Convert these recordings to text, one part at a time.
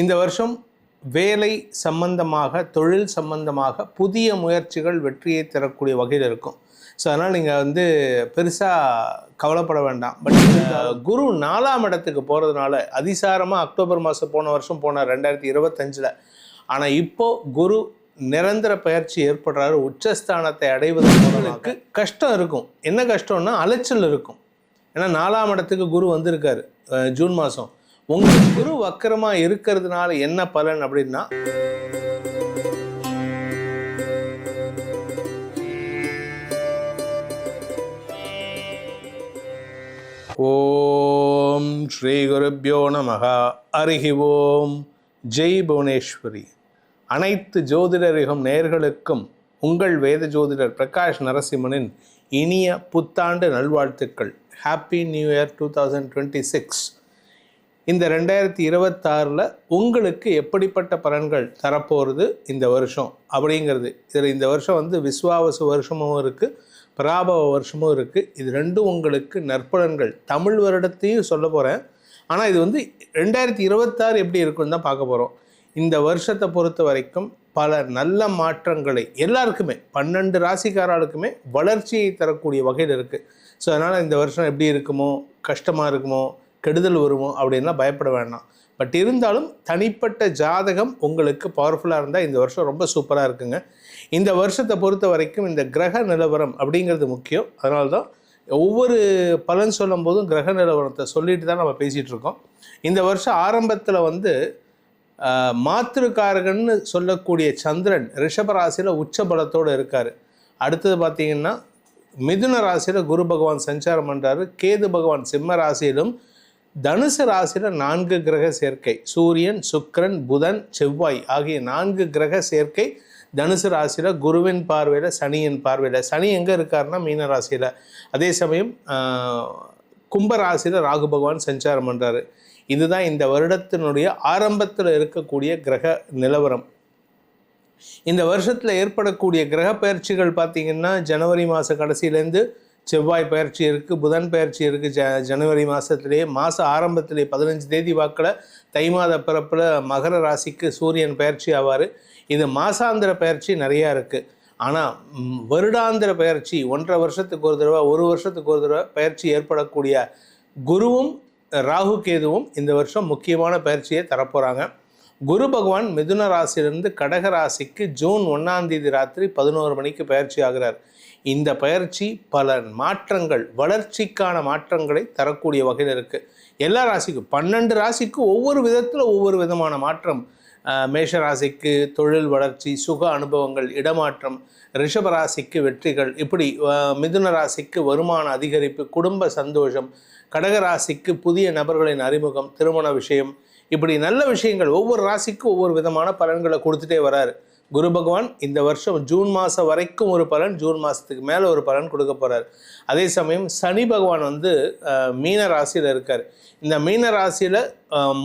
இந்த வருஷம் வேலை சம்பந்தமாக தொழில் சம்பந்தமாக புதிய முயற்சிகள் வெற்றியை தரக்கூடிய வகையில் இருக்கும். ஸோ அதனால் நீங்கள் வந்து பெருசாக கவலைப்பட வேண்டாம். பட் குரு நாலாம் இடத்துக்கு போகிறதுனால அதிசாரமாக அக்டோபர் மாதம் போன வருஷம் போனார் ரெண்டாயிரத்தி இருபத்தஞ்சில். ஆனால் இப்போ குரு நிரந்தர பயிற்சி ஏற்படுறாரு. உச்சஸ்தானத்தை அடைவது மூலமாக கஷ்டம் இருக்கும். என்ன கஷ்டம்னா அலைச்சல் இருக்கும். ஏன்னா நாலாம் இடத்துக்கு குரு வந்திருக்காரு ஜூன் மாதம் உங்கள் குரு வக்கரமாக இருக்கிறதுனால என்ன பலன் அப்படின்னா? ஓம் ஸ்ரீ குருப்பியோ நமகா. அருகி ஓம். ஜெய் புவனேஸ்வரி. அனைத்து ஜோதிடரிகம் நேர்களுக்கும் உங்கள் வேத ஜோதிடர் பிரகாஷ் நரசிம்மனின் இனிய புத்தாண்டு நல்வாழ்த்துக்கள். Happy new year two thousand twenty six இந்த ரெண்டாயிரத்தி இருபத்தாறில் உங்களுக்கு எப்படிப்பட்ட பலன்கள் தரப்போகிறது இந்த வருஷம் அப்படிங்கிறது. இதில் இந்த வருஷம் வந்து விஸ்வாவசு வருஷமும் இருக்குது பராபவ வருஷமும் இருக்குது இது ரெண்டும் உங்களுக்கு நற்பலன்கள். தமிழ் வருடத்தையும் சொல்ல போகிறேன் ஆனால் இது வந்து ரெண்டாயிரத்தி இருபத்தாறு எப்படி இருக்குன்னு தான் பார்க்க போகிறோம் இந்த வருஷத்தை பொறுத்த வரைக்கும் பல நல்ல மாற்றங்களை எல்லாருக்குமே பன்னெண்டு ராசிக்காராளுக்குமே வளர்ச்சியை தரக்கூடிய வகையில் இருக்குது ஸோ அதனால் இந்த வருஷம் எப்படி இருக்குமோ கஷ்டமாக இருக்குமோ கெடுதல் வருமோ அப்படின்லாம் பயப்பட வேண்டாம் பட் இருந்தாலும் தனிப்பட்ட ஜாதகம் உங்களுக்கு பவர்ஃபுல்லாக இருந்தால் இந்த வருஷம் ரொம்ப சூப்பராக இருக்குங்க. இந்த வருஷத்தை பொறுத்த வரைக்கும் இந்த கிரக நிலவரம் அப்படிங்கிறது முக்கியம். அதனால தான் ஒவ்வொரு பலன் சொல்லும் போதும் கிரக நிலவரத்தை சொல்லிட்டு தான் நம்ம பேசிகிட்டு இருக்கோம். இந்த வருஷம் ஆரம்பத்தில் வந்து மாத்திருக்காரகன்னு சொல்லக்கூடிய சந்திரன் ரிஷபராசியில் உச்ச பலத்தோடு இருக்கார். அடுத்தது பார்த்திங்கன்னா மிதுன ராசியில் குரு பகவான் சஞ்சாரம் பண்ணுறாரு கேது பகவான் சிம்ம ராசியிலும் தனுசு ராசியில் நான்கு கிரக சேர்க்கை. சூரியன் சுக்கரன் புதன் செவ்வாய் ஆகிய நான்கு கிரக சேர்க்கை தனுசு ராசியில் குருவின் பார்வையில் சனியின் பார்வையில். சனி எங்கே இருக்காருன்னா மீன ராசியில். அதே சமயம் ஆஹ், கும்ப ராசியில் ராகு பகவான் சஞ்சாரம் பண்ணுறாரு இதுதான் இந்த வருடத்தினுடைய ஆரம்பத்தில் இருக்கக்கூடிய கிரக நிலவரம். இந்த வருஷத்தில் ஏற்படக்கூடிய கிரக பயிற்சிகள் பார்த்திங்கன்னா ஜனவரி மாத கடைசியிலேருந்து செவ்வாய் பயிற்சி இருக்குது புதன் பயிற்சி இருக்குது ஜ ஜனவரி மாதத்துலேயே மாத ஆரம்பத்திலே பதினஞ்சு தேதி வாக்கில் தை மாத பிறப்பில் மகர ராசிக்கு சூரியன் பயிற்சி ஆவார். இது மாசாந்திர பயிற்சி நிறையா இருக்குது ஆனால் வருடாந்திர பயிற்சி ஒன்றரை வருஷத்துக்கு ஒரு தடவை ஒரு வருஷத்துக்கு ஒரு தடவை பயிற்சி ஏற்படக்கூடிய குருவும் ராகு கேதுவும் இந்த வருஷம் முக்கியமான பயிற்சியை தரப்போகிறாங்க குரு பகவான் மிதுன ராசியிலிருந்து கடக ராசிக்கு ஜூன் ஒன்றாம் தேதி ராத்திரி பதினோரு மணிக்கு பயிற்சி ஆகிறார். இந்த பயிற்சி பல மாற்றங்கள் வளர்ச்சிக்கான மாற்றங்களை தரக்கூடிய வகையில் இருக்குது எல்லா ராசிக்கும் பன்னெண்டு ராசிக்கும் ஒவ்வொரு விதத்தில் ஒவ்வொரு விதமான மாற்றம். மேஷ ராசிக்கு தொழில் வளர்ச்சி சுக அனுபவங்கள் இடமாற்றம் ரிஷப ராசிக்கு வெற்றிகள் இப்படி மிதுன ராசிக்கு வருமான அதிகரிப்பு குடும்ப சந்தோஷம் கடக ராசிக்கு புதிய நபர்களின் அறிமுகம் திருமண விஷயம் இப்படி நல்ல விஷயங்கள் ஒவ்வொரு ராசிக்கும் ஒவ்வொரு விதமான பலன்களை கொடுத்துட்டே வராரு. குரு பகவான் இந்த வருஷம் ஜூன் மாதம் வரைக்கும் ஒரு பலன் ஜூன் மாதத்துக்கு மேலே ஒரு பலன் கொடுக்க போகிறார் அதே சமயம் சனி பகவான் வந்து மீன ராசியில் இருக்கார். இந்த மீன ராசியில்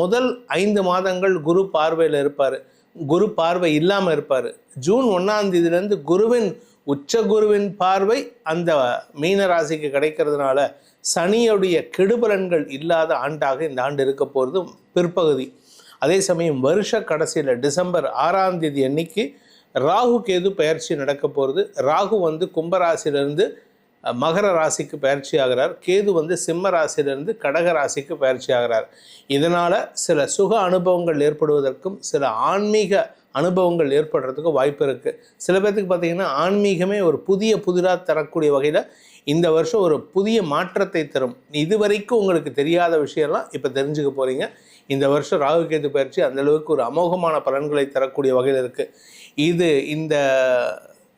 முதல் ஐந்து மாதங்கள் குரு பார்வையில் இருப்பார். குரு பார்வை இல்லாமல் இருப்பார். ஜூன் ஒன்றாம் தேதியிலேருந்து குருவின் உச்ச குருவின் பார்வை அந்த மீன ராசிக்கு கிடைக்கிறதுனால சனியுடைய கெடுபலன்கள் இல்லாத ஆண்டாக இந்த ஆண்டு இருக்க போகிறதும் பிற்பகுதி. அதே சமயம் வருஷ கடைசியில் டிசம்பர் ஆறாம் தேதி அன்னைக்கு ராகு கேது பயிற்சி நடக்க போகிறது ராகு வந்து கும்பராசிலிருந்து மகர ராசிக்கு பயிற்சி ஆகிறார். கேது வந்து சிம்ம ராசியிலிருந்து கடக ராசிக்கு பயிற்சி ஆகிறார். இதனால் சில சுக அனுபவங்கள் ஏற்படுவதற்கும் சில ஆன்மீக அனுபவங்கள் ஏற்படுறதுக்கும் வாய்ப்பு இருக்குது சில பேர்த்துக்கு பார்த்தீங்கன்னா ஆன்மீகமே ஒரு புதிய புதிராக தரக்கூடிய வகையில் இந்த வருஷம் ஒரு புதிய மாற்றத்தை தரும். இதுவரைக்கும் உங்களுக்கு தெரியாத விஷயம்லாம் இப்போ தெரிஞ்சுக்க போகிறீங்க இந்த வருஷம் ராகு கேது பயிற்சி அந்தளவுக்கு ஒரு அமோகமான பலன்களை தரக்கூடிய வகையில் இருக்குது இது இந்த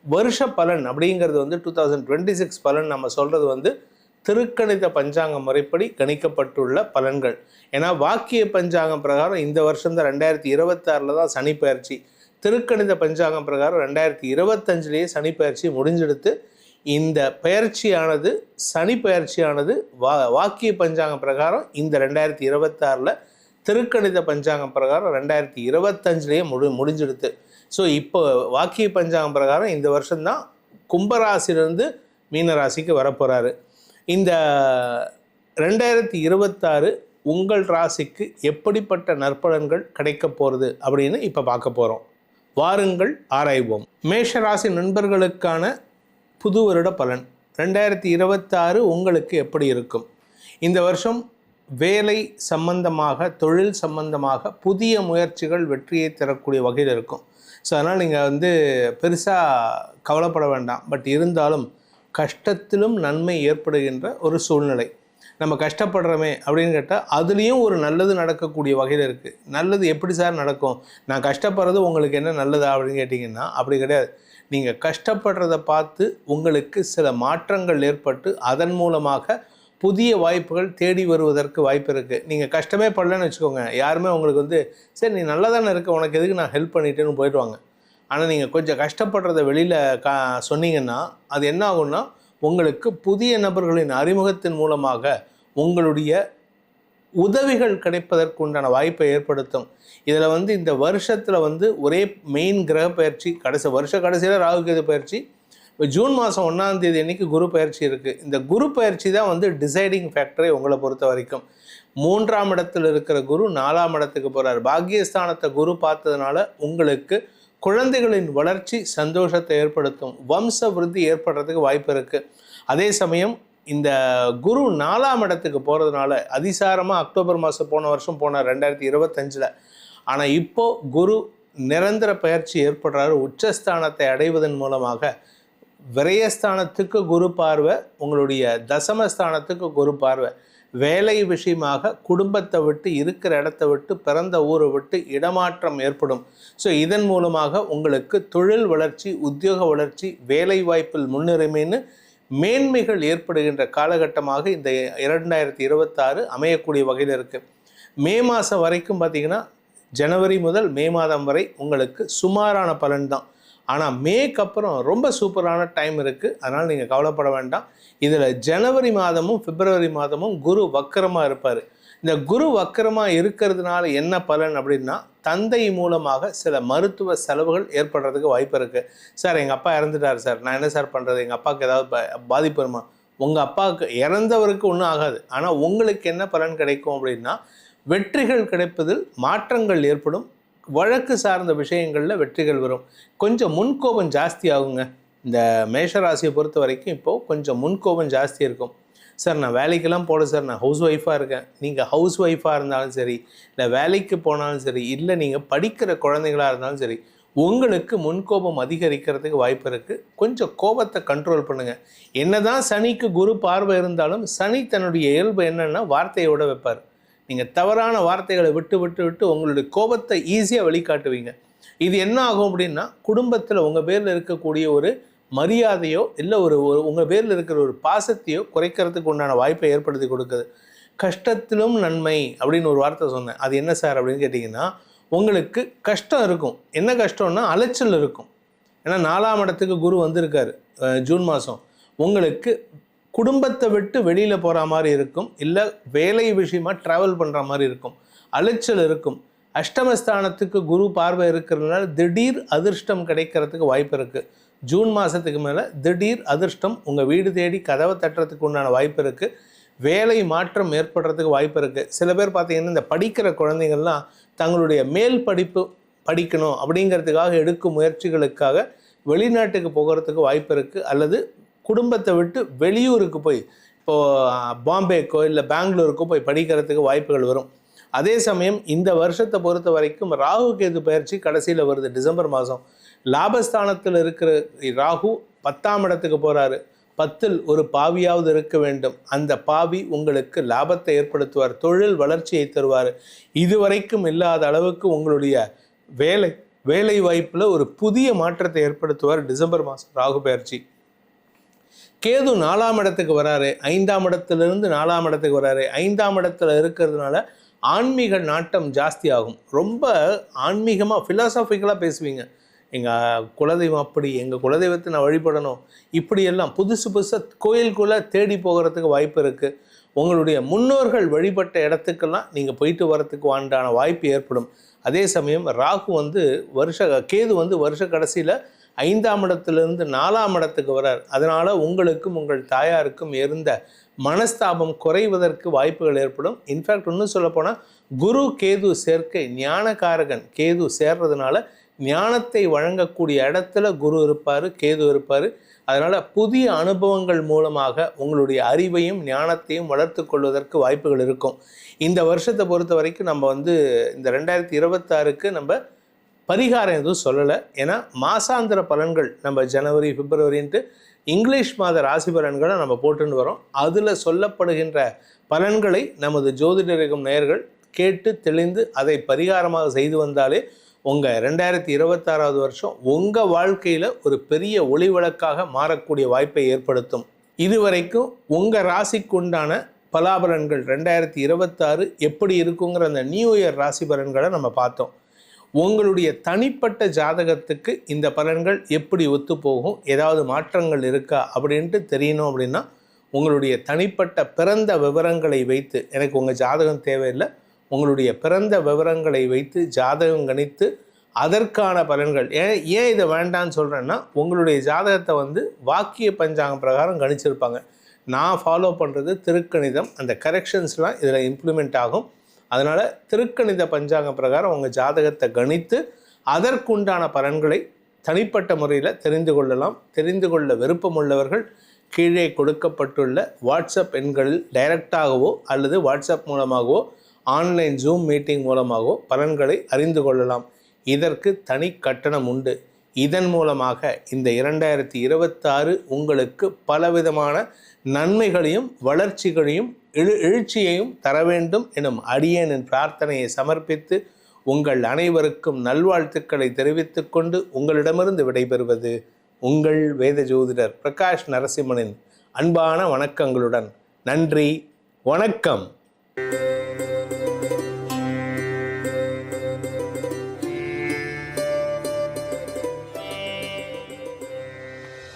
வருஷ பலன் அப்படிங்கிறது வந்து டூ தௌசண்ட் டுவெண்ட்டி சிக்ஸ் பலன் நம்ம சொல்கிறது வந்து திருக்கணித பஞ்சாங்க முறைப்படி கணிக்கப்பட்டுள்ள பலன்கள். ஏன்னா வாக்கிய பஞ்சாங்கம் பிரகாரம் இந்த வருஷம் தான் ரெண்டாயிரத்தி இருபத்தாறில் தான் சனி பயிற்சி. திருக்கணித பஞ்சாங்கம் பிரகாரம் ரெண்டாயிரத்தி இருபத்தஞ்சிலேயே சனி பயிற்சி முடிஞ்செடுத்து இந்த பயிற்சியானது சனி பயிற்சியானது வா வாக்கிய பஞ்சாங்கம் பிரகாரம் இந்த ரெண்டாயிரத்தி இருபத்தாறில் திருக்கணித பஞ்சாங்கம் பிரகாரம் ரெண்டாயிரத்தி இருபத்தஞ்சிலேயே முடி முடிஞ்சிடுது ஸோ இப்போ வாக்கிய பஞ்சாங்கம் பிரகாரம் இந்த வருஷம்தான் கும்பராசிலிருந்து மீனராசிக்கு வரப்போகிறாரு இந்த ரெண்டாயிரத்தி இருபத்தாறு உங்கள் ராசிக்கு எப்படிப்பட்ட நற்பலன்கள் கிடைக்க போகிறது அப்படின்னு இப்போ பார்க்க போகிறோம் வாருங்கள் ஆராய்வோம். மேஷ ராசி நண்பர்களுக்கான புது வருட பலன். ரெண்டாயிரத்தி இருபத்தாறு உங்களுக்கு எப்படி இருக்கும்? இந்த வருஷம் வேலை சம்பந்தமாக தொழில் சம்பந்தமாக புதிய முயற்சிகள் வெற்றியை தரக்கூடிய வகையில் இருக்கும். ஸோ அதனால் நீங்கள் வந்து பெருசாக கவலைப்பட வேண்டாம். பட் இருந்தாலும் கஷ்டத்திலும் நன்மை ஏற்படுகின்ற ஒரு சூழ்நிலை. நம்ம கஷ்டப்படுறோமே அப்படின்னு கேட்டால் அதுலேயும் ஒரு நல்லது நடக்கக்கூடிய வகையில் இருக்குது நல்லது எப்படி சார் நடக்கும்? நான் கஷ்டப்படுறது உங்களுக்கு என்ன நல்லதா அப்படின்னு கேட்டிங்கன்னா அப்படி கிடையாது. நீங்கள் கஷ்டப்படுறத பார்த்து உங்களுக்கு சில மாற்றங்கள் ஏற்பட்டு அதன் மூலமாக புதிய வாய்ப்புகள் தேடி வருவதற்கு வாய்ப்பு இருக்குது நீங்கள் கஷ்டமே படலன்னு வச்சுக்கோங்க. யாருமே உங்களுக்கு வந்து சரி நீ நல்லா தானே இருக்க உனக்கு எதுக்கு நான் ஹெல்ப் பண்ணிட்டேன்னு போயிடுவாங்க. ஆனால் நீங்கள் கொஞ்சம் கஷ்டப்படுறத வெளியில் கா சொன்னீங்கன்னா அது என்ன ஆகும்னா உங்களுக்கு புதிய நபர்களின் அறிமுகத்தின் மூலமாக உங்களுடைய உதவிகள் கிடைப்பதற்கு உண்டான வாய்ப்பை ஏற்படுத்தும். இதில் வந்து இந்த வருஷத்தில் வந்து ஒரே மெயின் கிரக பயிற்சி கடைசி வருஷ கடைசியில் ராகு கேது பயிற்சி இப்போ ஜூன் மாதம் ஒன்றாம் தேதி அன்னைக்கு குரு பயிற்சி இருக்குது இந்த குரு பயிற்சி தான் வந்து டிசைடிங் ஃபேக்டரை உங்களை பொறுத்த வரைக்கும். மூன்றாம் இடத்துல இருக்கிற குரு நாலாம் இடத்துக்கு போகிறார் பாக்கியஸ்தானத்தை குரு பார்த்ததுனால உங்களுக்கு குழந்தைகளின் வளர்ச்சி சந்தோஷத்தை ஏற்படுத்தும். வம்ச விருத்தி ஏற்படுறதுக்கு வாய்ப்பு இருக்குது அதே சமயம் இந்த குரு நாலாம் இடத்துக்கு போகிறதுனால அதிசாரமாக அக்டோபர் மாதம் போன வருஷம் போனார் ரெண்டாயிரத்தி இருபத்தஞ்சில். ஆனால் இப்போது குரு நிரந்தர பயிற்சி ஏற்படுறாரு. உச்சஸ்தானத்தை அடைவதன் மூலமாக விரயஸ்தானத்துக்கு குரு பார்வை உங்களுடைய தசமஸ்தானத்துக்கு குரு பார்வை. வேலை விஷயமாக குடும்பத்தை விட்டு இருக்கிற இடத்த விட்டு பிறந்த ஊரை விட்டு இடமாற்றம் ஏற்படும். ஸோ இதன் மூலமாக உங்களுக்கு தொழில் வளர்ச்சி உத்தியோக வளர்ச்சி வேலை வாய்ப்பில் முன்னுரிமைன்னு மேன்மைகள் ஏற்படுகின்ற காலகட்டமாக இந்த இரண்டாயிரத்தி இருபத்தாறு அமையக்கூடிய வகையில் இருக்குது மே மாதம் வரைக்கும் பார்த்திங்கன்னா ஜனவரி முதல் மே மாதம் வரை உங்களுக்கு சுமாரான பலன் தான். ஆனால் மேக்கு அப்புறம் ரொம்ப சூப்பரான டைம் இருக்குது அதனால் நீங்கள் கவலைப்பட வேண்டாம். இதில் ஜனவரி மாதமும் பிப்ரவரி மாதமும் குரு வக்கரமாக இருப்பார். இந்த குரு வக்கரமாக இருக்கிறதுனால என்ன பலன் அப்படின்னா தந்தை மூலமாக சில மருத்துவ செலவுகள் ஏற்படுறதுக்கு வாய்ப்பு இருக்குது சார் எங்கள் அப்பா இறந்துட்டார் சார். நான் என்ன சார் பண்ணுறது எங்கள் அப்பாவுக்கு ஏதாவது பாதிப்பு வருமா? உங்கள் அப்பாவுக்கு இறந்தவருக்கு ஒன்றும் ஆகாது. ஆனால் உங்களுக்கு என்ன பலன் கிடைக்கும் அப்படின்னா வெற்றிகள் கிடைப்பதில் மாற்றங்கள் ஏற்படும். வழக்கு சார்ந்த விஷயங்களில் வெற்றிகள் வரும். கொஞ்சம் முன்கோபம் ஜாஸ்தி ஆகுங்க. இந்த மேஷராசியை பொறுத்த வரைக்கும் இப்போது கொஞ்சம் முன்கோபம் ஜாஸ்தி இருக்கும். சார் நான் வேலைக்கெல்லாம் போகல சார். நான் ஹவுஸ் ஒய்ஃபாக இருக்கேன். நீங்கள் ஹவுஸ் ஒய்ஃபாக இருந்தாலும் சரி இல்லை வேலைக்கு போனாலும் சரி இல்லை நீங்கள் படிக்கிற குழந்தைங்களாக இருந்தாலும் சரி உங்களுக்கு முன்கோபம் அதிகரிக்கிறதுக்கு வாய்ப்பு இருக்குது கொஞ்சம் கோபத்தை கண்ட்ரோல் பண்ணுங்கள் என்ன தான் சனிக்கு குரு பார்வை இருந்தாலும் சனி தன்னுடைய இயல்பு என்னென்னா வார்த்தையோட வைப்பார். நீங்கள் தவறான வார்த்தைகளை விட்டு விட்டு விட்டு உங்களுடைய கோபத்தை ஈஸியாக வெளிக்காட்டுவீங்க. இது என்ன ஆகும் அப்படின்னா குடும்பத்தில் உங்கள் பேரில் இருக்கக்கூடிய ஒரு மரியாதையோ இல்லை ஒரு ஒரு உங்கள் பேரில் இருக்கிற ஒரு பாசத்தையோ குறைக்கிறதுக்கு உண்டான வாய்ப்பை ஏற்படுத்தி கொடுக்குது. கஷ்டத்திலும் நன்மை அப்படின்னு ஒரு வார்த்தை சொன்னேன். அது என்ன சார் அப்படின்னு கேட்டிங்கன்னா உங்களுக்கு கஷ்டம் இருக்கும். என்ன கஷ்டம்னா அலைச்சல் இருக்கும். ஏன்னா நாலாம் இடத்துக்கு குரு வந்திருக்காரு ஜூன் மாதம் உங்களுக்கு குடும்பத்தை விட்டு வெளியில் போகிற மாதிரி இருக்கும். இல்லை வேலை விஷயமா ட்ராவல் பண்ணுற மாதிரி இருக்கும். அலைச்சல் இருக்கும். அஷ்டமஸ்தானத்துக்கு குரு பார்வை இருக்கிறதுனால திடீர் அதிர்ஷ்டம் கிடைக்கிறதுக்கு வாய்ப்பு இருக்குது ஜூன் மாதத்துக்கு மேலே திடீர் அதிர்ஷ்டம் உங்கள் வீடு தேடி கதவை தட்டுறதுக்கு உண்டான வாய்ப்பு இருக்குது வேலை மாற்றம் ஏற்படுறதுக்கு வாய்ப்பு இருக்குது சில பேர் பார்த்திங்கன்னா இந்த படிக்கிற குழந்தைங்கள்லாம் தங்களுடைய மேல் படிப்பு படிக்கணும் அப்படிங்கிறதுக்காக எடுக்கும் முயற்சிகளுக்காக வெளிநாட்டுக்கு போகிறதுக்கு வாய்ப்பு இருக்குது அல்லது குடும்பத்தை விட்டு வெளியூருக்கு போய் இப்போது பாம்பேக்கோ இல்லை பெங்களூருக்கோ போய் படிக்கிறதுக்கு வாய்ப்புகள் வரும். அதே சமயம் இந்த வருஷத்தை பொறுத்த வரைக்கும் ராகு கேது பயிற்சி கடைசியில் வருது டிசம்பர் மாதம் லாபஸ்தானத்தில் இருக்கிற ராகு பத்தாம் இடத்துக்கு போகிறாரு பத்தில் ஒரு பாவியாவது இருக்க வேண்டும். அந்த பாவி உங்களுக்கு லாபத்தை ஏற்படுத்துவார் தொழில் வளர்ச்சியை தருவார். இதுவரைக்கும் இல்லாத அளவுக்கு உங்களுடைய வேலை வேலை வாய்ப்பில் ஒரு புதிய மாற்றத்தை ஏற்படுத்துவார் டிசம்பர் மாதம் ராகு பயிற்சி. கேது நாலாம் இடத்துக்கு வராரு ஐந்தாம் இடத்துலேருந்து நாலாம் இடத்துக்கு வராரு. ஐந்தாம் இடத்துல இருக்கிறதுனால ஆன்மீக நாட்டம் ஜாஸ்தி ஆகும் ரொம்ப ஆன்மீகமாக ஃபிலாசபிக்கலாக பேசுவீங்க. எங்கள் குலதெய்வம் அப்படி எங்கள் குலதெய்வத்தை நான் வழிபடணும். இப்படியெல்லாம் புதுசு புதுசாக கோயிலுக்குள்ளே தேடி போகிறதுக்கு வாய்ப்பு இருக்குது உங்களுடைய முன்னோர்கள் வழிபட்ட இடத்துக்கெல்லாம் நீங்கள் போயிட்டு வரத்துக்கு வாண்டான வாய்ப்பு ஏற்படும். அதே சமயம் ராகு வந்து வருஷ கேது வந்து வருஷ கடைசியில் ஐந்தாம் இடத்திலிருந்து நாலாம் இடத்துக்கு வரார். அதனால் உங்களுக்கும் உங்கள் தாயாருக்கும் இருந்த மனஸ்தாபம் குறைவதற்கு வாய்ப்புகள் ஏற்படும். இன்ஃபேக்ட் இன்னும் சொல்லப்போனால் குரு கேது சேர்க்கை ஞானகாரகன் கேது சேர்றதுனால ஞானத்தை வழங்கக்கூடிய இடத்துல குரு இருப்பார் கேது இருப்பார். அதனால் புதிய அனுபவங்கள் மூலமாக உங்களுடைய அறிவையும் ஞானத்தையும் வளர்த்து கொள்வதற்கு வாய்ப்புகள் இருக்கும். இந்த வருஷத்தை பொறுத்த வரைக்கும் நம்ம வந்து இந்த ரெண்டாயிரத்தி இருபத்தாறுக்கு நம்ம பரிகாரம் எதுவும் சொல்லலை. ஏன்னா மாசாந்திர பலன்கள் நம்ம ஜனவரி பிப்ரவரின்ட்டு இங்கிலீஷ் மாத ராசி பலன்களை நம்ம போட்டுன்னு வரோம். அதில் சொல்லப்படுகின்ற பலன்களை நமது ஜோதிடரிகம் நேயர்கள் கேட்டு தெளிந்து அதை பரிகாரமாக செய்து வந்தாலே உங்கள் ரெண்டாயிரத்தி இருபத்தாறாவது வருஷம் உங்கள் வாழ்க்கையில் ஒரு பெரிய ஒளி வழக்காக மாறக்கூடிய வாய்ப்பை ஏற்படுத்தும். இதுவரைக்கும் உங்கள் ராசிக்கு உண்டான பலாபலன்கள் ரெண்டாயிரத்தி இருபத்தாறு எப்படி இருக்குங்கிற அந்த நியூ இயர் ராசி பலன்களை நம்ம பார்த்தோம். உங்களுடைய தனிப்பட்ட ஜாதகத்துக்கு இந்த பலன்கள் எப்படி ஒத்து போகும்? ஏதாவது மாற்றங்கள் இருக்கா? அப்படின்ட்டு தெரியணும் அப்படின்னா உங்களுடைய தனிப்பட்ட பிறந்த விவரங்களை வைத்து எனக்கு உங்கள் ஜாதகம் தேவையில்லை. உங்களுடைய பிறந்த விவரங்களை வைத்து ஜாதகம் கணித்து அதற்கான பலன்கள். ஏன் ஏன் இதை வேண்டான்னு சொல்கிறேன்னா உங்களுடைய ஜாதகத்தை வந்து வாக்கிய பஞ்சாங்கம் பிரகாரம் கணிச்சிருப்பாங்க. நான் ஃபாலோ பண்ணுறது திருக்கணிதம். அந்த கரெக்ஷன்ஸ்லாம் இதில் இம்ப்ளிமெண்ட் ஆகும். அதனால் திருக்கணித பஞ்சாங்க பிரகாரம் உங்கள் ஜாதகத்தை கணித்து அதற்குண்டான பலன்களை தனிப்பட்ட முறையில் தெரிந்து கொள்ளலாம். தெரிந்து கொள்ள விருப்பம் உள்ளவர்கள் கீழே கொடுக்கப்பட்டுள்ள வாட்ஸ்அப் எண்களில் டைரக்டாகவோ அல்லது வாட்ஸ்அப் மூலமாகவோ ஆன்லைன் ஜூம் மீட்டிங் மூலமாகவோ பலன்களை அறிந்து கொள்ளலாம். இதற்கு தனி கட்டணம் உண்டு. இதன் மூலமாக இந்த இரண்டாயிரத்தி இருபத்தாறு உங்களுக்கு பலவிதமான நன்மைகளையும் வளர்ச்சிகளையும் எழு எழுச்சியையும் தர வேண்டும் எனும் அடியேனின் பிரார்த்தனையை சமர்ப்பித்து உங்கள் அனைவருக்கும் நல்வாழ்த்துக்களை தெரிவித்துக் கொண்டு உங்களிடமிருந்து விடைபெறுவது உங்கள் வேத ஜோதிடர் பிரகாஷ் நரசிம்மனின் அன்பான வணக்கங்களுடன் நன்றி வணக்கம்.